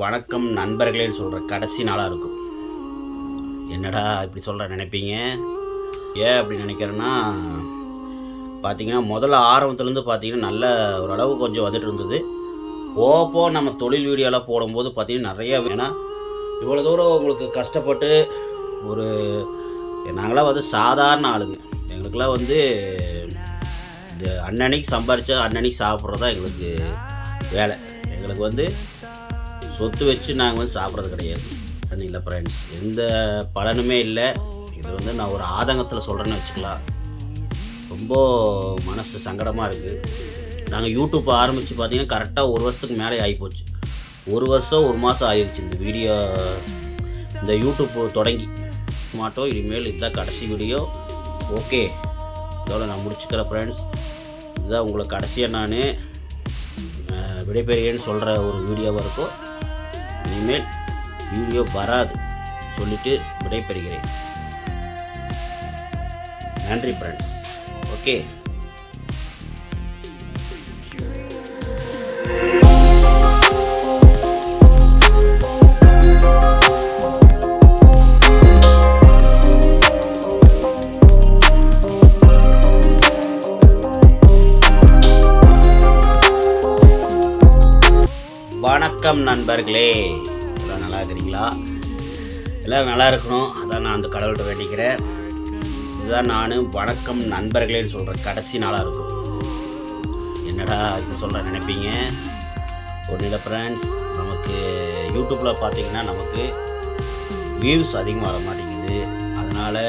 வணக்கம் நண்பர்களேன்னு சொல்கிற கடைசி நாளாக இருக்கும். என்னடா இப்படி சொல்கிற நினைப்பீங்க? ஏன் அப்படி நினைக்கிறேன்னா பார்த்தீங்கன்னா முதல்ல ஆரம்பத்துலேருந்து பார்த்தீங்கன்னா நல்ல ஓரளவு கொஞ்சம் வந்துட்டு இருந்தது. போப்போ நம்ம தொழில் வீடியோலாம் போடும்போது பார்த்தீங்கன்னா நிறைய ஏன்னா இவ்வளோ தூரம் உங்களுக்கு கஷ்டப்பட்டு ஒரு நாங்களாம் வந்து சாதாரண ஆளுங்க. எங்களுக்கெல்லாம் வந்து இந்த அன்னன்னைக்கு சம்பாரிச்சா அன்னன்னைக்கு சாப்பிட்றது தான் எங்களுக்கு வேலை. எங்களுக்கு வந்து சொத்து வச்சு நாங்கள் வந்து சாப்பிட்றது கிடையாது. அது இல்லை ஃப்ரெண்ட்ஸ் எந்த பலனுமே இல்லை. இது வந்து நான் ஒரு ஆதங்கத்தில் சொல்கிறேன்னு வச்சுக்கலாம். ரொம்ப மனசு சங்கடமாக இருக்குது நாங்கள் யூடியூப் ஆரம்பித்து பார்த்திங்கன்னா கரெக்டாக ஒரு வருஷத்துக்கு மேலே ஆகிப்போச்சு ஒரு வருஷம் ஒரு மாதம் ஆயிடுச்சு இந்த வீடியோ இந்த யூடியூப் தொடங்கி. மாட்டோம் இனிமேல் இதுதான் கடைசி வீடியோ ஓகே இதோட நான் முடிச்சுக்கிறேன் ஃப்ரெண்ட்ஸ் இதுதான் உங்களை கடைசியாக நான் விடைபெறியேன்னு சொல்கிற ஒரு வீடியோவாக இருக்கும். இனிமேல் வீடியோ வராது சொல்லிட்டு விடைபெறுகிறேன். நன்றி ஃப்ரெண்ட்ஸ் ஓகே வணக்கம் நண்பர்களே. நல்லா இருக்கிறீங்களா எல்லோரும் நல்லா இருக்கணும் அதான் நான் அந்த கடவுள்கிட்ட வேண்டிக்கிறேன். இதுதான் நான் வணக்கம் நண்பர்களேன்னு சொல்கிறேன் கடைசி நாளாக இருக்கும். என்னடா இது சொல்ல நினைப்பீங்க? ஒன்றும் இல்லை ஃப்ரெண்ட்ஸ் நமக்கு யூடியூப்பில் பார்த்தீங்கன்னா நமக்கு வியூஸ் அதிகமாக வர மாட்டேங்குது. அதனால்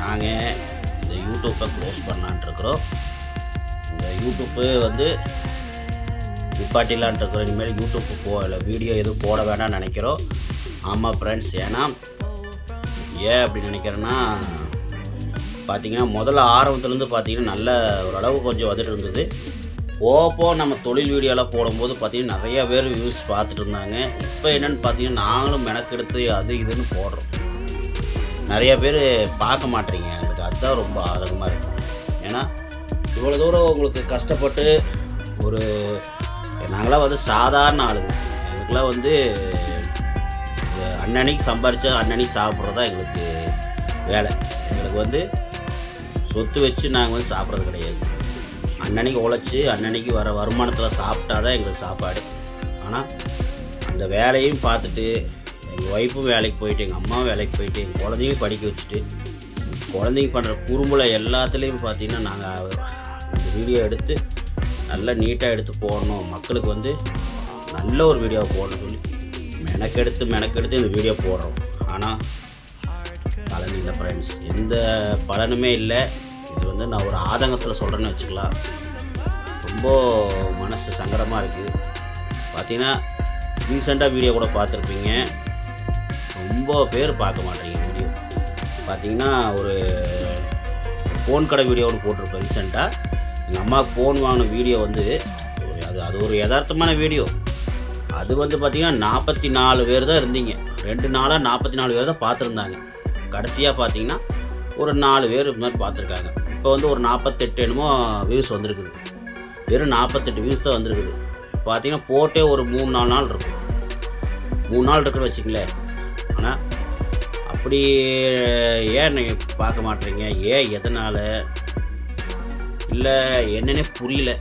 நாங்கள் இந்த யூடியூப்பை க்ளோஸ் பண்ணலான்ட்டு இருக்கிறோம். இந்த யூடியூப்பு வந்து நிப்பாட்டிலான்ட்ருக்குறோம் இனிமேல் யூடியூப்பு போ இல்லை வீடியோ எதுவும் போட வேண்டாம்னு நினைக்கிறோம். ஆமாம் ஃப்ரெண்ட்ஸ் ஏன்னா ஏன் அப்படி நினைக்கிறேன்னா பார்த்தீங்கன்னா முதல்ல ஆரம்பத்துலேருந்து பார்த்தீங்கன்னா நல்ல ஓரளவு கொஞ்சம் வந்துட்டு இருந்தது. ஓப்போ நம்ம தொழில் வீடியோலாம் போடும்போது பார்த்திங்கன்னா நிறைய பேர் வியூஸ் பார்த்துட்டு இருந்தாங்க. இப்போ என்னென்னு பார்த்தீங்கன்னா நாங்களும் மெனக்கெடுத்து அது இதுன்னு போடுறோம். நிறைய பேர் பார்க்க மாட்டேறீங்க எனக்கு அதுதான் ரொம்ப ஆதங்கமாக இருக்கும் ஏன்னா இவ்வளோ தூரம் உங்களுக்கு கஷ்டப்பட்டு ஒரு நாங்களாம் வந்து சாதாரண ஆளுங்க. எங்களுக்கெல்லாம் வந்து அன்னன்னைக்கு சம்பாரிச்சா அன்னன்னைக்கு சாப்பிட்றது தான் எங்களுக்கு வேலை. எங்களுக்கு வந்து சொத்து வச்சு நாங்கள் வந்து சாப்பிட்றது கிடையாது. அன்னன்னைக்கு உழைச்சி அன்னன்னைக்கு வர வருமானத்தில் சாப்பிட்டா தான் எங்களுக்கு சாப்பாடு. ஆனால் அந்த வேலையும் பார்த்துட்டு எங்கள் ஒய்ஃபும் வேலைக்கு போயிட்டு எங்கள் அம்மாவும் வேலைக்கு போயிட்டு எங்கள் குழந்தையும் படிக்க வச்சுட்டு குழந்தைங்க பண்ணுற குறும்புல எல்லாத்துலேயும் பார்த்தீங்கன்னா நாங்கள் இந்த வீடியோ எடுத்து நல்லா நீட்டாக எடுத்து போடணும். மக்களுக்கு வந்து நல்ல ஒரு வீடியோ போடணும்னு சொல்லி மெனக்கெடுத்து மெனக்கெடுத்து இந்த வீடியோ போடுறோம். ஆனால் பலன் இல்லை ஃப்ரெண்ட்ஸ் எந்த பலனுமே இல்லை. இது வந்து நான் ஒரு ஆதங்கத்தில் சொல்கிறேன்னு வச்சுக்கலாம். ரொம்ப மனசு சங்கடமாக இருக்குது பார்த்தீங்கன்னா ரீசெண்டாக வீடியோ கூட பார்த்துருப்பீங்க. ரொம்ப பேர் பார்க்க மாட்டேங்க வீடியோ பார்த்தீங்கன்னா ஒரு ஃபோன் கடை வீடியோ ஒன்று போட்டிருப்பேன் ரீசெண்டாக எங்கள் அம்மாவுக்கு ஃபோன் வாங்கின வீடியோ வந்து ஒரு- அது அது ஒரு யதார்த்தமான வீடியோ அது வந்து பார்த்திங்கன்னா நாற்பத்தி நாலு பேர் தான் இருந்தீங்க. ரெண்டு நாளாக நாற்பத்தி நாலு பேர் தான் பார்த்துருந்தாங்க கடைசியாக பார்த்தீங்கன்னா ஒரு நாலு பேர் இது மாதிரி பார்த்துருக்காங்க இப்போ வந்து ஒரு நாற்பத்தெட்டு என்னமோ வியூஸ் வந்திருக்குது. வெறும் நாற்பத்தெட்டு வியூஸ் தான் வந்திருக்குது. பார்த்தீங்கன்னா போட்டே ஒரு மூணு நாலு நாள் இருக்கும். மூணு நாள் இருக்குன்னு வச்சுங்களேன் ஆனால் அப்படி ஏன் நீங்கள் பார்க்க மாட்டீங்க? ஏன் எதனால்? இல்லை என்னன்னே புரியல.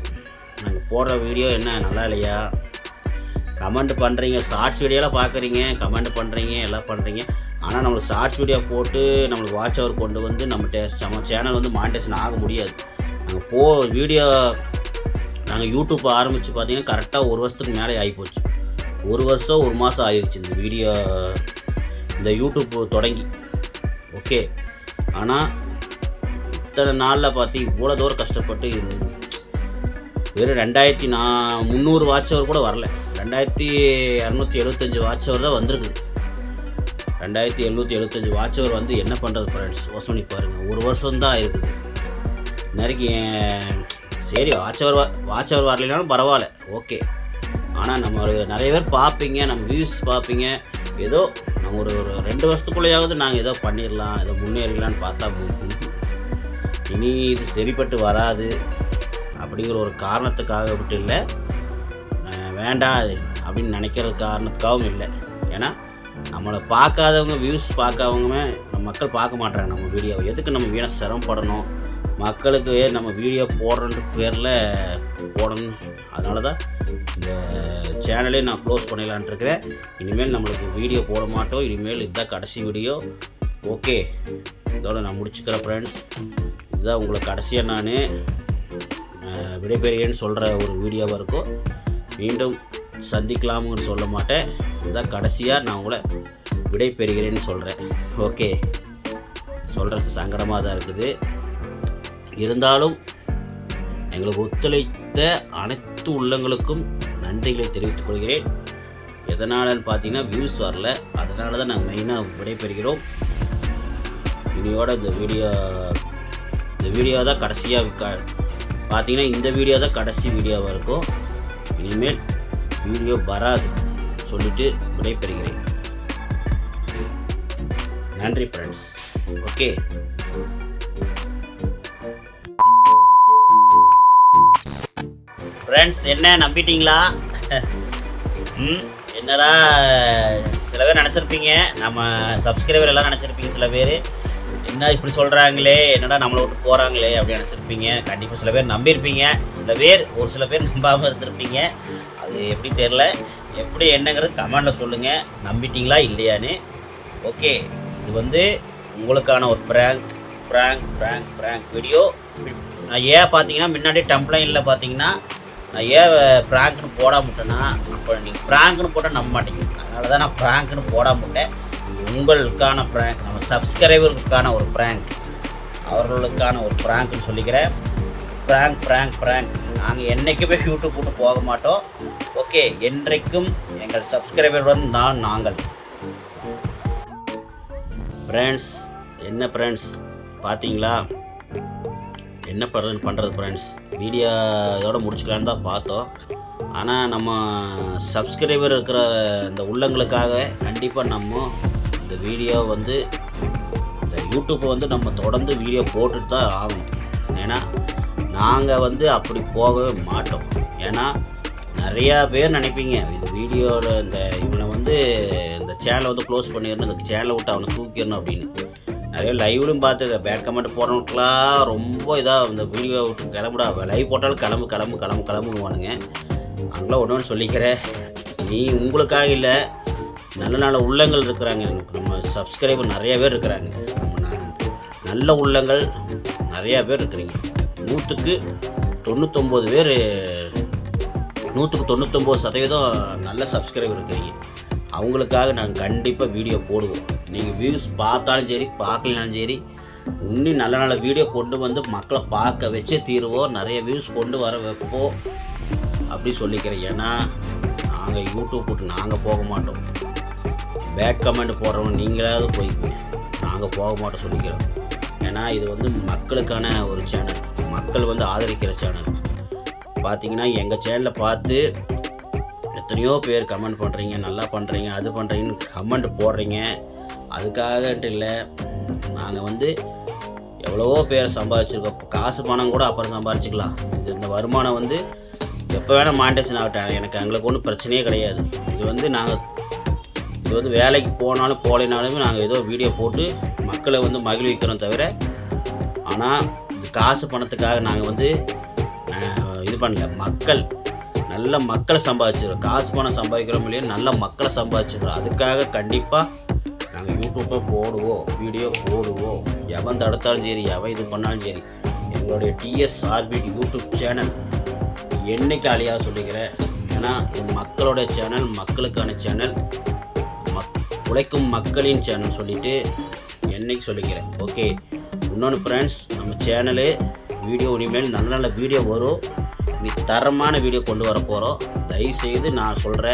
நாங்கள் போடுற வீடியோ என்ன நல்லா இல்லையா? கமெண்ட் பண்ணுறீங்க ஷார்ட்ஸ் வீடியோலாம் பார்க்குறீங்க கமெண்ட் பண்ணுறீங்க எல்லாம் பண்ணுறீங்க ஆனால் நம்மளுக்கு ஷார்ட்ஸ் வீடியோ போட்டு நம்மளுக்கு வாட்ச் அவர் கொண்டு வந்து நம்ம டேஸ்ட் நம்ம சேனல் வந்து மானிட்டேஷன் ஆக முடியாது. நாங்கள் போ வீடியோ நாங்கள் யூடியூப் ஆரம்பித்து பார்த்தீங்கன்னா கரெக்டாக ஒரு வருஷத்துக்கு மேலே ஆகிப்போச்சு ஒரு வருஷம் ஒரு மாதம் ஆயிடுச்சு இந்த வீடியோ இந்த யூடியூப் தொடங்கி. ஓகே ஆனால் இத்தனை நாளில் பார்த்து இவ்வளோ தூரம் கஷ்டப்பட்டு இது- வெறும் ரெண்டாயிரத்தி நா முந்நூறு வாட்ச் கூட வரல. ரெண்டாயிரத்தி இரநூத்தி எழுபத்தஞ்சி வாட்ச் தான் வந்திருக்கு. ரெண்டாயிரத்தி எழுநூற்றி எழுபத்தஞ்சி வாட்ச் வந்து என்ன பண்ணுறது ஃப்ரெண்ட்ஸ் யோசனை பாருங்கள் ஒரு வருஷம் தான் இருக்குது. நிறைக்கு சரி வாட்ச் வா வாட்ச் வரலைனாலும் பரவாயில்ல. ஓகே ஆனால் நம்ம நிறைய பேர் பார்ப்பீங்க. நம்ம வியூஸ் பார்ப்பீங்க. ஏதோ நம்ம ஒரு ஒரு ரெண்டு வருஷத்துக்குள்ளேயாவது நாங்கள் ஏதோ பண்ணிடலாம். ஏதோ முன்னேறிடலான்னு பார்த்தா இனி இது சரிப்பட்டு வராது. அப்படிங்கிற ஒரு காரணத்துக்காக மட்டும் இல்லை வேண்டாம் வேண்டாம் அப்படின்னு நினைக்கிற காரணத்துக்காகவும் இல்லை. ஏன்னா நம்மளை பார்க்காதவங்க வியூஸ் பார்க்காதவங்க நம்ம மக்கள் பார்க்க மாட்டாங்க நம்ம வீடியோவை எதுக்கு நம்ம வீணாக சிரமப்படணும்? மக்களுக்கு நம்ம வீடியோ போடுறன்ற பேரில் போடணும். அதனால தான் இந்த சேனலே நான் க்ளோஸ் பண்ணிடலான்ட்டு இருக்கிறேன். இனிமேல் நம்மளுக்கு வீடியோ போட மாட்டோம். இனிமேல் இதுதான் கடைசி வீடியோ ஓகே இதோட நான் முடிச்சுக்கிறேன் ஃப்ரெண்ட்ஸ் இதுதான் உங்களை கடைசியாக நான். விடைபெறுகிறேன்னு சொல்கிற ஒரு வீடியோவாக இருக்கும் மீண்டும் சந்திக்கலாம்னு சொல்ல மாட்டேன். இதுதான் கடைசியாக நான் உங்களை விடைபெறுகிறேன்னு சொல்கிறேன் ஓகே. சொல்கிறதுக்கு சங்கடமாக தான் இருக்குது. இருந்தாலும் எங்களுக்கு ஒத்துழைத்த அனைத்து உள்ளங்களுக்கும் நன்றிகளை தெரிவித்துக் கொள்கிறேன். எதனாலன்னு பார்த்தீங்கன்னா வியூஸ் வரல. அதனால தான் நாங்கள் மெயினாக விடைபெறுகிறோம். இனியோட இந்த வீடியோ இந்த வீடியோ தான் கடைசியாக பார்த்தீங்கன்னா இந்த வீடியோ தான் கடைசி வீடியோவாக இருக்கும். இனிமேல் வீடியோ வராது. சொல்லிட்டு விடைபெறுகிறேன். நன்றி ஃப்ரெண்ட்ஸ் ஓகே ஃப்ரெண்ட்ஸ் என்ன நம்பிட்டீங்களா? ம் என்னடா சில பேர் நினச்சிருப்பீங்க. நம்ம சப்ஸ்கிரைபர் எல்லாம் நினச்சிருப்பீங்க சில பேர். என்ன இப்படி சொல்கிறாங்களே என்னடா நம்மளை விட்டு போகிறாங்களே அப்படின்னு நினச்சிருப்பீங்க. கண்டிப்பாக சில பேர் நம்பியிருப்பீங்க. சில பேர் ஒரு சில பேர் நம்பாமல் இருந்திருப்பீங்க. அது எப்படி தெரில எப்படி என்னங்கிறது கமெண்டில் சொல்லுங்கள் நம்பிட்டீங்களா? இல்லையான்னு. ஓகே. இது வந்து உங்களுக்கான ஒரு prank prank prank prank video நான் ஏன் பார்த்தீங்கன்னா முன்னாடி டம்ப்ளைனில் பார்த்தீங்கன்னா நான் ஏன் ப்ராங்க்னு போடாம விட்டேன்னா அப்போ நீங்கள் ப்ராங்க்னு போட்டால் நம்ப மாட்டேங்குது அதனால தான் நான் ப்ராங்க்னு போடாமட்டேன் உங்களுக்கான ப்ராங்க் நம்ம சப்ஸ்கிரைபர்களுக்கான ஒரு ப்ராங்க் அவர்களுக்கான ஒரு ப்ராங்க்னு சொல்லிக்கிறேன். ப்ராங்க் ப்ராங்க் ப்ராங்க் நாங்கள் என்றைக்குமே யூடியூப் போட்டு போக மாட்டோம். ஓகே என்றைக்கும் எங்கள் சப்ஸ்கிரைபருடன் தான் நாங்கள். ஃப்ரெண்ட்ஸ் என்ன ஃப்ரெண்ட்ஸ் பார்த்தீங்களா என்ன பண்ணுறது பண்ணுறது ஃப்ரெண்ட்ஸ் வீடியோ இதோட முடிச்சுக்கலான்னு தான் பார்த்தோம். ஆனால் நம்ம சப்ஸ்கிரைபர் இருக்கிற இந்த உள்ளங்களுக்காக கண்டிப்பாக நம்ம இந்த வீடியோ வந்து இந்த யூடியூப்பை வந்து நம்ம தொடர்ந்து வீடியோ போட்டுட்டு தான் ஆகணும். ஏன்னா நாங்கள் வந்து அப்படி போகவே மாட்டோம். ஏன்னா நிறையா பேர் நினைப்பீங்க இந்த வீடியோவில் இந்த இவனை வந்து இந்த சேனலை வந்து க்ளோஸ் பண்ணிடணும் இந்த சேனலை விட்டு அவனை தூக்கிடணும் அப்படின்னு. நிறைய லைவ்லையும் பார்த்து பேட் கமெண்ட் போடுறவங்களுக்குலாம் ரொம்ப இதாக இந்த வீடியோ விட்டு கிளம்புடா லைவ் போட்டாலும் கிளம்பு கிளம்பு கிளம்பு கிளம்புவானுங்க அவங்களாம் ஒன்று ஒன்று சொல்லிக்கிறேன். நீ உங்களுக்காக இல்லை நல்ல நல்ல உள்ளங்கள் இருக்கிறாங்க. எனக்கு நம்ம சப்ஸ்கிரைபர் நிறைய பேர் இருக்கிறாங்க. நல்ல உள்ளங்கள் நிறையா பேர் இருக்கிறீங்க. நூற்றுக்கு தொண்ணூத்தொம்பது பேர் நூற்றுக்கு தொண்ணூத்தொம்பது சதவீதம் நல்ல சப்ஸ்கிரைபர் இருக்கிறீங்க. அவங்களுக்காக நாங்கள் கண்டிப்பாக வீடியோ போடுவோம். நீங்கள் வியூஸ் பார்த்தாலும் சரி பார்க்கலனாலும் சரி இன்னும் நல்ல நல்ல வீடியோ கொண்டு வந்து மக்களை பார்க்க வச்சே தீருவோம் நிறைய வியூஸ் கொண்டு வர வைப்போம் அப்படி சொல்லிக்கிறேன். ஏன்னா நாங்கள் யூடியூப் போட்டு நாங்கள் போக மாட்டோம். பேட் கமெண்ட் போடுறவங்க நீங்களாவது போய்க்குங்க நாங்கள் போக மாட்டோம் சொல்லிக்கிறோம். ஏன்னா இது வந்து மக்களுக்கான ஒரு சேனல் மக்கள் வந்து ஆதரிக்கிற சேனல் பார்த்தீங்கன்னா எங்கள் சேனலில் பார்த்து எத்தனையோ பேர் கமெண்ட் பண்ணுறீங்க நல்லா பண்ணுறீங்க அது பண்ணுறீங்கன்னு கமெண்ட் போடுறீங்க. அதுக்காகன்ட்டு இல்லை. நாங்கள் வந்து எவ்வளவோ பேர் சம்பாதிச்சிருக்கோம். காசு பணம் கூட அப்புறம் சம்பாதிச்சிக்கலாம். இது இந்த வருமானம் வந்து எப்போ வேணால் மாண்டேஷன் ஆகட்டும். எனக்கு எங்களுக்கு ஒன்றும் பிரச்சனையே கிடையாது. இது வந்து நாங்கள் இது வந்து வேலைக்கு போனாலும் போகலைனாலுமே நாங்கள் ஏதோ வீடியோ போட்டு மக்களை வந்து மகிழ்விக்கிறோம் தவிர ஆனால் காசு பணத்துக்காக நாங்கள் வந்து இது பண்ணல. மக்கள் நல்ல மக்களை சம்பாதிச்சிடுறோம் காசு பணம் சம்பாதிக்கிறோம் இல்லையா? நல்ல மக்களை சம்பாதிச்சிடுறோம் அதுக்காக கண்டிப்பாக நாங்கள் யூடியூப்பை போடுவோம். வீடியோ போடுவோம். எவன் தடுத்தாலும் சரி எவன் இது பண்ணாலும் சரி எங்களுடைய டிஎஸ் ஆர்பிட் யூடியூப் சேனல் என்னைக்கு அழியாக சொல்லிக்கிறேன். ஏன்னா இது மக்களோட சேனல் மக்களுக்கான சேனல் உழைக்கும் மக்களின் சேனல் சொல்லிட்டு என்னைக்கு சொல்லிக்கிறேன். ஓகே இன்னொன்று ஃப்ரெண்ட்ஸ் நம்ம சேனலு வீடியோ இனிமேல் நல்ல நல்ல வீடியோ வரும். நீ தரமான வீடியோ கொண்டு வர போகிறோம் தயவுசெய்து நான் சொல்கிற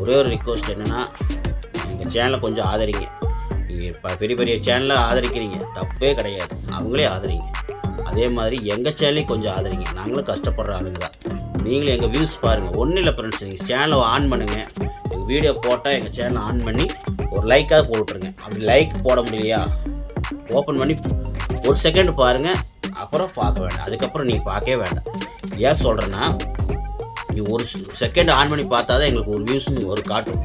ஒரே ஒரு ரிக்வஸ்ட் என்னென்னா எங்கள் சேனலை கொஞ்சம் ஆதரிங்க. நீங்கள் இப்போ பெரிய பெரிய சேனலை ஆதரிக்கிறீங்க. தப்பே கிடையாது. அவங்களே ஆதரிங்க. அதே மாதிரி எங்கள் சேனலையும் கொஞ்சம் ஆதரிங்க. நாங்களும் கஷ்டப்படுற ஆளுங்க தான். நீங்களும் எங்கள் வியூஸ் பாருங்கள் ஒன்றும் இல்லை ஃப்ரெண்ட்ஸ் நீங்கள் சேனலை ஆன் பண்ணுங்கள் வீடியோ போட்டால் எங்கள் சேனலை ஆன் பண்ணி ஒரு லைக்காக போட்டுருங்க. அப்படி லைக் போட முடியலையா? ஓப்பன் பண்ணி ஒரு செகண்ட் பாருங்கள் அப்புறம் பார்க்க வேண்டாம். அதுக்கப்புறம் நீங்கள் பார்க்கவே வேண்டாம். ஏன் சொல்கிறேன்னா நீ ஒரு செகண்ட் ஆன் பண்ணி பார்த்தா தான் எங்களுக்கு ஒரு வியூஸும் ஒரு காட்டும்.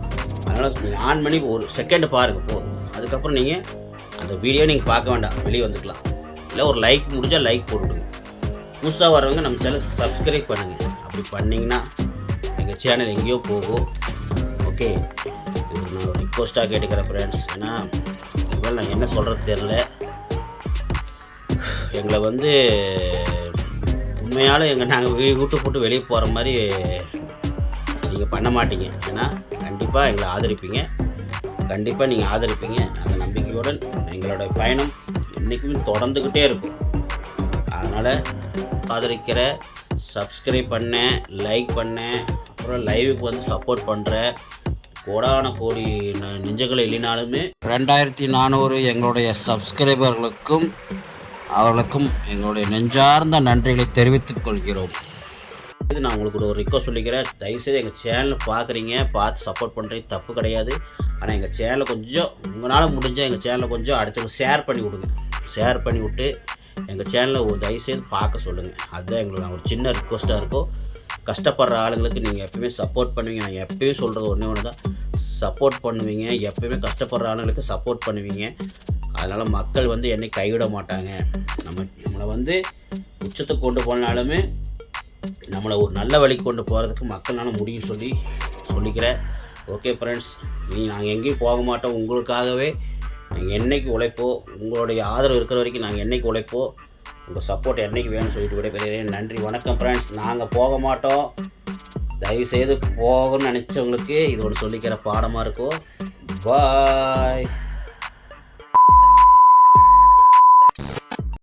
அதனால் நீங்கள் ஆன் பண்ணி ஒரு செகண்ட் பாருங்கள் போதும். அதுக்கப்புறம் நீங்கள் அந்த வீடியோ நீங்கள் பார்க்க வேண்டாம். வெளியே வந்துக்கலாம். இல்லை ஒரு லைக் முடிஞ்சால் லைக் போட்டுவிடுங்க புதுசாக வரவங்க நம்ம சேனல் சப்ஸ்கிரைப் பண்ணுங்கள் அப்படி பண்ணிங்கன்னா எங்கள் சேனல் எங்கேயோ போகும். ஓகே. இது நான் ஒரு ரிக்வஸ்ட்டாக கேட்டுக்கிறேன் ஃப்ரெண்ட்ஸ் ஏன்னா இனிமேல் நான் என்ன சொல்கிறது தெரில எங்களை வந்து உண்மையாலும் எங்கள் நாங்கள் வீட்டு போட்டு வெளியே போகிற மாதிரி நீங்கள் பண்ண மாட்டீங்க. ஏன்னா கண்டிப்பாக எங்களை ஆதரிப்பீங்க. கண்டிப்பாக நீங்கள் ஆதரிப்பீங்க. அந்த நம்பிக்கையுடன் எங்களோட பயணம் என்றைக்குமே தொடர்ந்துக்கிட்டே இருக்கும். அதனால் ஆதரிக்கிற சப்ஸ்கிரைப் பண்ணேன் லைக் பண்ணேன் அப்புறம் லைவுக்கு வந்து சப்போர்ட் பண்ணுற கோடான கோடி நெஞ்சங்கள் இல்லைனாலுமே ரெண்டாயிரத்தி நானூறு எங்களுடைய சப்ஸ்கிரைபர்களுக்கும் அவர்களுக்கும் எங்களுடைய நெஞ்சார்ந்த நன்றிகளை தெரிவித்துக் கொள்கிறோம். இது நான் உங்களுக்கு ஒரு ரிக்வஸ்ட் சொல்லிக்கிறேன். தயவுசெய்து எங்கள் சேனலை பார்க்குறீங்க பார்த்து சப்போர்ட் பண்ணுறீங்க தப்பு கிடையாது. ஆனால் எங்கள் சேனலை கொஞ்சம் உங்களால் முடிஞ்சால் எங்கள் சேனலை கொஞ்சம் அடுத்தவங்க ஷேர் பண்ணி விடுங்க. ஷேர் பண்ணி விட்டு எங்கள் சேனலை தயவுசெய்து பார்க்க சொல்லுங்கள் அதுதான் எங்களுக்கு நான் ஒரு சின்ன ரிக்வஸ்ட்டாக இருக்கும் கஷ்டப்படுற ஆளுங்களுக்கு நீங்கள் எப்பயுமே சப்போர்ட் பண்ணுவீங்க. நான் எப்பயும் சொல்கிறது ஒன்றே ஒன்று தான் சப்போர்ட் பண்ணுவீங்க. எப்பயுமே கஷ்டப்படுற ஆளுங்களுக்கு சப்போர்ட் பண்ணுவீங்க. அதனால் மக்கள் வந்து என்னை கைவிட மாட்டாங்க. நம்ம நம்மளை வந்து உச்சத்துக்கு கொண்டு போனாலுமே நம்மளை ஒரு நல்ல வழி கொண்டு போகிறதுக்கு மக்கள்னால முடியும் சொல்லி சொல்லிக்கிறேன். ஓகே ஃப்ரெண்ட்ஸ் இனி நாங்கள் எங்கேயும் போக மாட்டோம். உங்களுக்காகவே நாங்கள் என்னைக்கு உழைப்போ உங்களுடைய ஆதரவு இருக்கிற வரைக்கும் நாங்கள் என்னைக்கு உழைப்போ உங்கள் சப்போர்ட் என்றைக்கு வேணும்னு சொல்லிட்டு விடைபெறுகிறேன் நன்றி வணக்கம் ஃப்ரெண்ட்ஸ் நாங்கள் போக மாட்டோம். தயவுசெய்து போகணும்னு நினச்சவங்களுக்கு இது ஒன்று சொல்லிக்கிற பாடமாக இருக்கும். பாய்